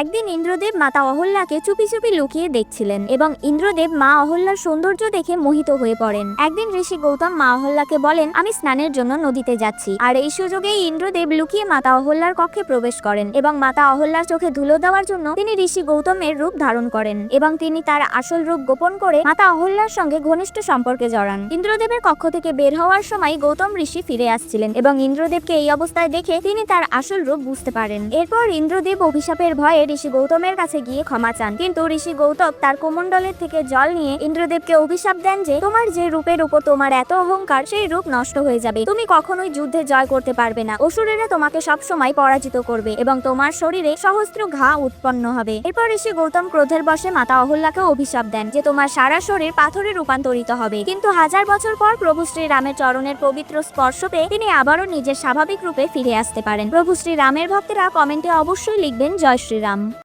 একদিন ইন্দ্রদেব মাতা অহল্যাকে চুপি চুপি লুকিয়ে দেখছিলেন এবং ইন্দ্রদেব মা অহল্যার সৌন্দর্য দেখে মোহিত হয়ে পড়েন। একদিন ঋষি গৌতম মা অহল্যাকে বলেন, আমি স্নানের জন্য নদীতে যাচ্ছি। আর এই সুযোগেই ইন্দ্রদেব লুকিয়ে মাতা অহল্যার কক্ষে প্রবেশ করেন এবং মাতা অহল্যার চোখে ধুলো দেওয়ার জন্য তিনি ঋষি গৌতমের রূপ ধারণ করেন এবং তিনি তার আসল রূপ গোপন করে মাতা অহল্যার সঙ্গে ঘনিষ্ঠ সম্পর্কে জড়ান। ইন্দ্রদেবের কক্ষ থেকে বের হওয়ার সময় গৌতম ঋষি ফিরে আসছিলেন এবং ইন্দ্রদেবকে এই অবস্থায় দেখে তিনি তার আসল রূপ বুঝতে পারেন। এরপর ইন্দ্রদেব অভিশাপের ভয়ে ঋষি গৌতমের কাছে গিয়ে ক্ষমা চান। কিন্তু ঋষি গৌতম তার কোমণ্ডলের থেকে জল নিয়ে ইন্দ্রদেবকে অভিশাপ দেন যে, তোমার যে রূপের উপর তোমার এত অহংকার, সেই রূপ নষ্ট হয়ে যাবে। তুমি কখনোই যুদ্ধে জয় করতে পারবে না। অসুরেরা তোমাকে সবসময় পরাজিত করবে এবং তোমার শরীরে সহস্র ঘা উৎপন্ন হবে এরপর ঋষি গৌতম ক্রোধের বশে মাতা অহল্যাকে অভিশাপ দেন যে, তোমার সারা শরীর পাথরে রূপান্তরিত হবে কিন্তু হাজার বছর পর প্রভু শ্রী রামের চরণের পবিত্র স্পর্শ পেয়ে তিনি আবারও নিজের স্বাভাবিক রূপে ফিরে আসতে পারেন। প্রভু শ্রী রামের ভক্তরা কমেন্টে অবশ্যই লিখবেন, জয় শ্রীরাম। あ。